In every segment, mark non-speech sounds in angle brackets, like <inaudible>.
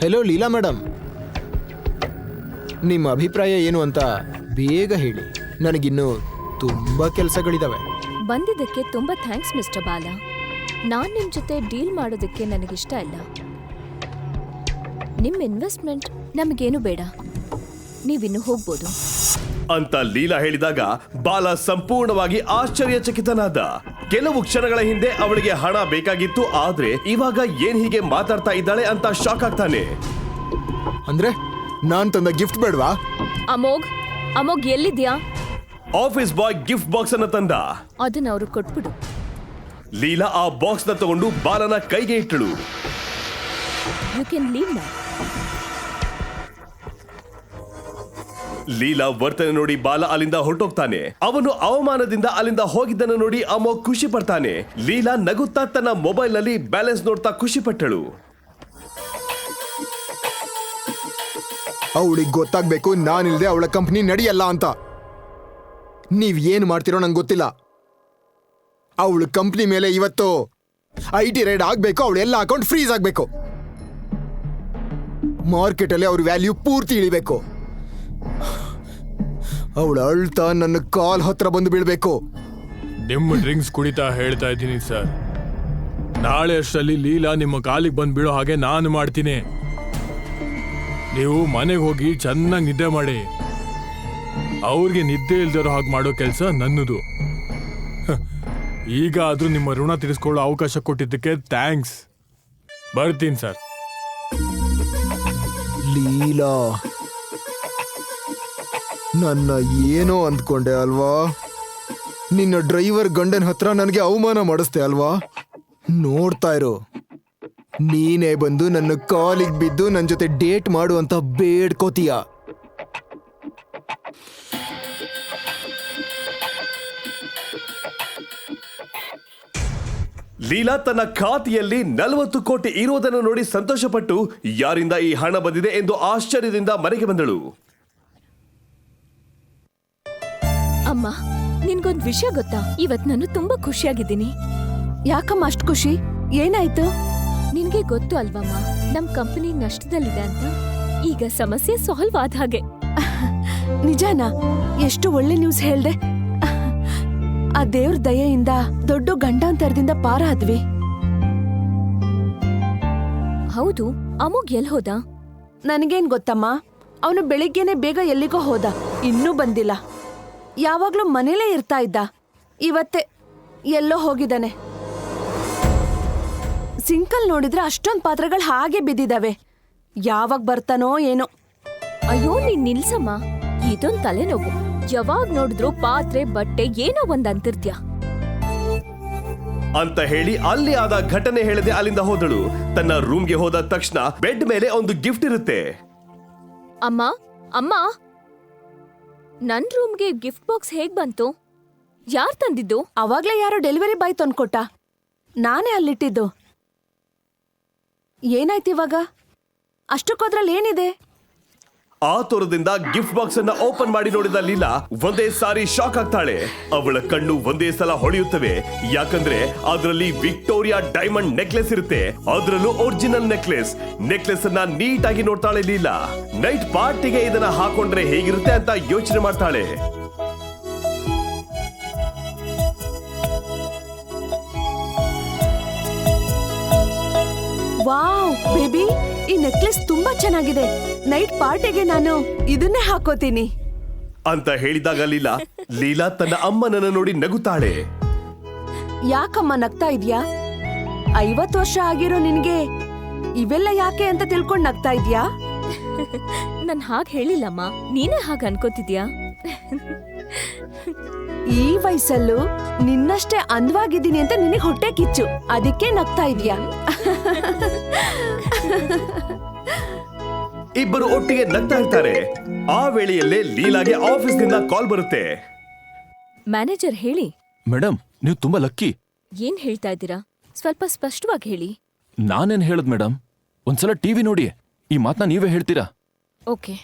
Hello Leela madam ನಿಮ್ಮ ಅಭಿಪ್ರಾಯ ಏನು ಅಂತ ಬೇಗ ಹೇಳಿ. ನನಗಿನ್ನೂ ತುಂಬ ಕೆಲಸಗಳಿದಾವೆ. ಬಂದಿದ್ದಕ್ಕೆ ತುಂಬಾ ಥ್ಯಾಂಕ್ಸ್ ಮಿಸ್ಟರ್ ಬಾಲ. ನಾನು ನಿಮ್ಮ ಜೊತೆ ಡೀಲ್ ಮಾಡೋದಕ್ಕೆ ನನಗಿಷ್ಟ ಇಲ್ಲ. ನಿಮ್ಮ ಇನ್ವೆಸ್ಟ್ಮೆಂಟ್ ನಮಗೇನು ಬೇಡ. ನೀವಿನ್ನು ಹೋಗ್ಬೋದು. ಅಂತ ಲೀಲಾ ಹೇಳಿದಾಗ ಬಾಲ ಸಂಪೂರ್ಣವಾಗಿ ಆಶ್ಚರ್ಯಚಕಿತನಾದ. ಕೆಲವು ಕ್ಷಣಗಳ ಹಿಂದೆ ಅವಳಿಗೆ ಹಣ ಬೇಕಾಗಿತ್ತು ಆದ್ರೆ ಇವಾಗ ಏನ್ ಹೀಗೆ ಮಾತಾಡ್ತಾ ಇದ್ದಾಳೆ ಅಂತ ಶಾಕ್ ಆಗ್ತಾನೆ. ಅಂದ್ರೆ ನಾನ್ ತಂದ ಗಿಫ್ಟ್ ಬೇಡವಾ? ಅಮೋಘ್ ಅಮೋಘ್ ಎಲ್ಲಿದ್ಯಾ? ಆಫೀಸ್ ಬಾಯ್ ಗಿಫ್ಟ್ ಬಾಕ್ಸ್ ಅನ್ನ ತಂದ. ಅದನ್ನ ಅವರು ಕೊಟ್ಬಿಡು. ಲೀಲಾ ಆ ಬಾಕ್ಸ್ನ ತಗೊಂಡು ಬಾಲನ ಕೈಗೆ ಇಟ್ಟಳು. ಯು ಕ್ಯಾನ್ ಲೀವ್ ನಾ ಲೀಲಾ ವರ್ತನೆ ನೋಡಿ ಬಾಲ ಅಲ್ಲಿಂದ ಹೊರಟೋಗ್ತಾನೆ. ಅವನು ಅವಮಾನದಿಂದ ಅಲ್ಲಿಂದ ಹೋಗಿದ್ದನ್ನು ನೋಡಿ ಅಮೋ ಖುಷಿ ಪಡ್ತಾನೆ. ಲೀಲಾ ನಗುತ್ತಾ ತನ್ನ ಮೊಬೈಲ್ನಲ್ಲಿ ಬ್ಯಾಲೆನ್ಸ್ ನೋಡ್ತಾ ಖುಷಿ ಪಟ್ಟಳು. ಅವಳಿಗೆ ಗೊತ್ತಾಗ್ಬೇಕು ನಾನಿಲ್ದೆ ಅವಳ ಕಂಪ್ನಿ ನಡೆಯಲ್ಲ ಅಂತ. ನೀವ್ ಏನ್ ಮಾಡ್ತಿರೋ ನಂಗೆ ಗೊತ್ತಿಲ್ಲ. ಅವಳ ಕಂಪ್ನಿ ಮೇಲೆ ಇವತ್ತು ಐ ಟಿ ರೈಡ್ ಆಗ್ಬೇಕು, ಅವಳು ಎಲ್ಲ ಅಕೌಂಟ್ ಫ್ರೀಸ್ ಆಗ್ಬೇಕು. ಮಾರ್ಕೆಟಲ್ಲಿ ಅವ್ರ ವ್ಯಾಲ್ಯೂ ಪೂರ್ತಿ ಇಳಿಬೇಕು. ಅವಳು ಅಳ್ತಾ ನನ್ನ ಕಾಲ್ ಹತ್ರ ಬಂದು ಬೀಳ್ಬೇಕು. ನಿಮ್ಮ ಡ್ರಿಂಕ್ಸ್ ಕುಡಿತಾ ಹೇಳ್ತಾ ಇದ್ದೀನಿ ಸರ್. ನಾಳೆ ಅಷ್ಟರಲ್ಲಿ ಲೀಲಾ ನಿಮ್ಮ ಕಾಲಿಗೆ ಬಂದು ಬೀಳೋ ಹಾಗೆ ನಾನು ಮಾಡ್ತೀನಿ. ನೀವು ಮನೆಗೆ ಹೋಗಿ ಚೆನ್ನಾಗಿ ನಿದ್ದೆ ಮಾಡಿ. ಅವ್ರಿಗೆ ನಿದ್ದೆ ಇಲ್ದಿರೋ ಹಾಗೆ ಮಾಡೋ ಕೆಲಸ ನನ್ನದು. ಹ, ಈಗ ಆದ್ರೂ ನಿಮ್ಮ ಋಣ ತೀರಿಸ್ಕೊಳ್ಳೋ ಅವಕಾಶ ಕೊಟ್ಟಿದ್ದಕ್ಕೆ ಥ್ಯಾಂಕ್ಸ್. ಬರ್ತೀನಿ ಸರ್. ಲೀಲಾ. ನನ್ನ ಏನೋ ಅಂದ್ಕೊಂಡೆ ಅಲ್ವಾ? ನಿನ್ನ ಡ್ರೈವರ್ ಗಂಡನ ಹತ್ರ ನನಗೆ ಅವಮಾನ ಮಾಡಿಸ್ತೆ ಅಲ್ವಾ? ನೋಡ್ತಾ ಇರು. ನೀನೇ ಬಂದು ನನ್ನ ಕಾಲಿಗೆ ಬಿದ್ದು ನನ್ನ ಜೊತೆ ಡೇಟ್ ಮಾಡು ಅಂತ ಬೇಡ್ಕೋತೀಯ. ಲೀಲಾ ತನ್ನ ಖಾತೆಯಲ್ಲಿ ನಲವತ್ತು ಕೋಟಿ ಇರುವುದನ್ನು ನೋಡಿ ಸಂತೋಷಪಟ್ಟು ಯಾರಿಂದ ಈ ಹಣ ಬಂದಿದೆ ಎಂದು ಆಶ್ಚರ್ಯದಿಂದ ಮನೆಗೆ ಬಂದಳು. ಅಮ್ಮ, ನಿನ್ಗೊಂದ್ ವಿಷಯ ಗೊತ್ತಾ? ಇವತ್ ನಾನು ತುಂಬಾ ಖುಷಿಯಾಗಿದ್ದೀನಿ. ಯಾಕಮ್ಮ ಅಷ್ಟು ಖುಷಿ? ಏನಾಯ್ತು? ನಿನ್ಗೆ ಗೊತ್ತು ಅಲ್ವಮ್ಮ, ನಮ್ ಕಂಪನಿ ನಷ್ಟದಲ್ಲಿದೆ ಅಂತ. ಈಗ ಸಮಸ್ಯೆ ಸಾಲ್ವ್ ಆದ ಹಾಗೆ. ನಿಜಾನಾ? ಎಷ್ಟು ಒಳ್ಳೆ ನ್ಯೂಸ್ ಹೇಳ್ದೆ. ಆ ದೇವ್ರ ದಯೆಯಿಂದ ದೊಡ್ಡ ಗಂಡಾಂತರದಿಂದ ಪಾರ ಆದ್ವಿ. ಹೌದು ಅಮುಗ್ ಎಲ್ ಹೋದ? ನನಗೇನ್ ಗೊತ್ತಮ್ಮ, ಅವನು ಬೆಳಿಗ್ಗೆನೆ ಬೇಗ ಎಲ್ಲಿಗೋ ಹೋದ, ಇನ್ನೂ ಬಂದಿಲ್ಲ. ಯಾವಾಗ್ಲೂ ಮನೇಲೇ ಇರ್ತಾ ಇದ್ದ. ಇವತ್ತೆ ಎಲ್ಲೋ ಹೋಗಿದ್ದಾನೆ. ಸಿಂಕಲ್ ನೋಡಿದ್ರೆ ಅಷ್ಟೊಂದು ಪಾತ್ರೆಗಳು ಹಾಗೆ ಬಿದ್ದಿದಾವೆ ಯಾವಾಗ ಬರ್ತಾನೋ ಏನೋ. ಅಯ್ಯೋ ನೀನ್ ನಿಲ್ಸಮ್ಮ. ಇದೊಂದ್ ತಲೆನೋವು. ಯಾವಾಗ್ ನೋಡಿದ್ರು ಪಾತ್ರೆ ಬಟ್ಟೆ ಏನೋ ಒಂದ್ ಅಂತಿರ್ತ್ಯ. ಅಂತ ಹೇಳಿ ಅಲ್ಲಿ ಆದ ಘಟನೆ ಹೇಳದೆ ಅಲ್ಲಿಂದ ಹೋದಳು. ತನ್ನ ರೂಮ್ಗೆ ಹೋದ ತಕ್ಷಣ ಬೆಡ್ ಮೇಲೆ ಒಂದು ಗಿಫ್ಟ್ ಇರುತ್ತೆ. ಅಮ್ಮ ಅಮ್ಮ. ನನ್ ರೂಮ್ಗೆ ಗಿಫ್ಟ್ ಬಾಕ್ಸ್ ಹೇಗ್ ಬಂತು? ಯಾರ್ ತಂದಿದ್ದು? ಅವಾಗ್ಲೇ ಯಾರೋ ಡೆಲಿವರಿ ಬಾಯ್ ತಂದ್ಕೊಟ್ಟ. ನಾನೇ ಅಲ್ಲಿಟ್ಟಿದ್ದು. ಏನಾಯ್ತು ಇವಾಗ? ಅಷ್ಟಕ್ಕೋದ್ರಲ್ಲಿ ಏನಿದೆ? ಆತುರದಿಂದ ಗಿಫ್ಟ್ ಬಾಕ್ಸ್ ಅನ್ನ ಓಪನ್ ಮಾಡಿ ನೋಡಿದ ಲೀಲಾ ಒಂದೇ ಸಾರಿ ಶಾಕ್ ಆಗ್ತಾಳೆ. ಅವಳ ಕಣ್ಣು ಒಂದೇ ಸಲ ಹೊಳೆಯುತ್ತವೆ. ಯಾಕಂದ್ರೆ ಅದರಲ್ಲಿ ವಿಕ್ಟೋರಿಯಾ ಡೈಮಂಡ್ ನೆಕ್ಲೆಸ್ ಇರುತ್ತೆ. ಅದರಲ್ಲೂ ಒರಿಜಿನಲ್ ನೆಕ್ಲೆಸ್ ನೆಕ್ಲೆಸ್ ಅನ್ನ ನೀಟಾಗಿ ನೋಡ್ತಾಳೆ ಲೀಲಾ. ನೈಟ್ ಪಾರ್ಟಿಗೆ ಇದನ್ನ ಹಾಕೊಂಡ್ರೆ ಹೇಗಿರುತ್ತೆ ಅಂತ ಯೋಚನೆ ಮಾಡ್ತಾಳೆ. ವಾವ್ ಬೇಬಿ ಈ ನೆಕ್ಲೆಸ್ ತುಂಬಾ ಚೆನ್ನಾಗಿದೆ. ನೈಟ್ ಪಾರ್ಟಿಗೆ ನಾನು ಇದನ್ನೇ ಹಾಕೋತೀನಿ. ಅಂತ ಹೇಳಿದಾಗ ಲೀಲಾ ಲೀಲಾ ತನ್ನ ಅಮ್ಮನನ್ನ ನೋಡಿ ನಗುತ್ತಾಳೆ. ಯಾಕಮ್ಮ ನಗ್ತಾ ಇದ್ಯಾ? ಐವತ್ ವರ್ಷ ಆಗಿರೋ ನಿನ್ಗೆ ಇವೆಲ್ಲ ಯಾಕೆ ಅಂತ ತಿಳ್ಕೊಂಡ್ ನಗ್ತಾ ಇದ್ಯಾ? <laughs> ನಾನು ಹಾಗೆ ಹೇಳಿಲ್ಲಮ್ಮ ನೀನೇ ಹಾಗೆ ಅನ್ಕೋತಿದ್ಯಾ? ಈ ವಯಸ್ಸಲ್ಲೂ ನಿನ್ನಷ್ಟೇ ಅಂದವಾಗಿದ್ದೀನಿ ಅಂತ ನಿನಗೆ ಹೊಟ್ಟೆ ಕಿಚ್ಚು. ಅದಕ್ಕೆ ನಗ್ತಾ ಇದೆಯಾ ಇಬ್ಬರು ಒಟ್ಟಿಗೆ ನಗ್ತಾ ಇರ್ತಾರೆ. ಆ ವೇಳೆಯಲ್ಲೇ ಲೀಲಾಗೆ ಆಫೀಸ್ನಿಂದ ಕಾಲ್ ಬರುತ್ತೆ. ಮ್ಯಾನೇಜರ್ ಹೇಳಿ. ಮೇಡಮ್ ನೀವು ತುಂಬಾ ಲಕ್ಕಿ. ಏನ್ ಹೇಳ್ತಾ ಇದ್ದೀರಾ? ಸ್ವಲ್ಪ ಸ್ಪಷ್ಟವಾಗಿ ಹೇಳಿ. ನಾನೇನ್ ಹೇಳದ್ ಮೇಡಮ್ ಒಂದ್ಸಲ ಟಿವಿ ನೋಡಿ. ಈ ಮಾತನ್ನ ನೀವೇ ಹೇಳ್ತೀರಾ? ಓಕೆ.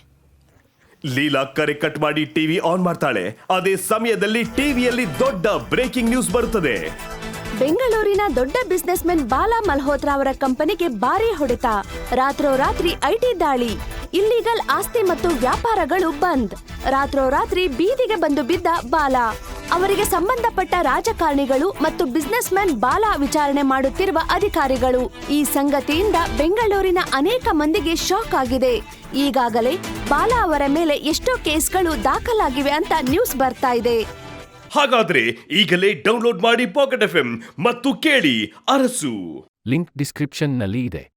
ಲೀಲಾ ಕರೆ ಕಟ್ ಮಾಡಿ ಟಿವಿ ಆನ್ ಮಾಡ್ತಾಳೆ. ಅದೇ ಸಮಯದಲ್ಲಿ ಟಿವಿಯಲ್ಲಿ ದೊಡ್ಡ ಬ್ರೇಕಿಂಗ್ ನ್ಯೂಸ್ ಬರುತ್ತದೆ. ಬೆಂಗಳೂರಿನ ದೊಡ್ಡ ಬಿಸ್ನೆಸ್ ಮೆನ್ ಬಾಲಾ ಮಲ್ಹೋತ್ರಾ ಅವರ ಕಂಪನಿಗೆ ಭಾರಿ ಹೊಡೆತ. ರಾತ್ರೋರಾತ್ರಿ ಐಟಿ ದಾಳಿ. ಇಲ್ಲಿಗಲ್ ಆಸ್ತಿ ಮತ್ತು ವ್ಯಾಪಾರಗಳು ಬಂದ್. ರಾತ್ರೋರಾತ್ರಿ ಬೀದಿಗೆ ಬಂದು ಬಿದ್ದ ಬಾಲಾ. ಅವರಿಗೆ ಸಂಬಂಧಪಟ್ಟ ರಾಜಕಾರಣಿಗಳು ಮತ್ತು ಬಿಸ್ನೆಸ್ ಮ್ಯಾನ್ ಬಾಲ ವಿಚಾರಣೆ ಮಾಡುತ್ತಿರುವ ಅಧಿಕಾರಿಗಳು. ಈ ಸಂಗತಿಯಿಂದ ಬೆಂಗಳೂರಿನ ಅನೇಕ ಮಂದಿಗೆ ಶಾಕ್ ಆಗಿದೆ. ಈಗಾಗಲೇ ಬಾಲ ಅವರ ಮೇಲೆ ಎಷ್ಟೋ ಕೇಸ್ಗಳು ದಾಖಲಾಗಿವೆ ಅಂತ ನ್ಯೂಸ್ ಬರ್ತಾ ಇದೆ. ಹಾಗಾದ್ರೆ ಈಗಲೇ ಡೌನ್ಲೋಡ್ ಮಾಡಿ ಪಾಕೆಟ್ ಎಫ್ ಮತ್ತು ಕೇಳಿ ಅರಸು. ಲಿಂಕ್ ಡಿಸ್ಕ್ರಿಪ್ಷನ್ನಲ್ಲಿ ಇದೆ.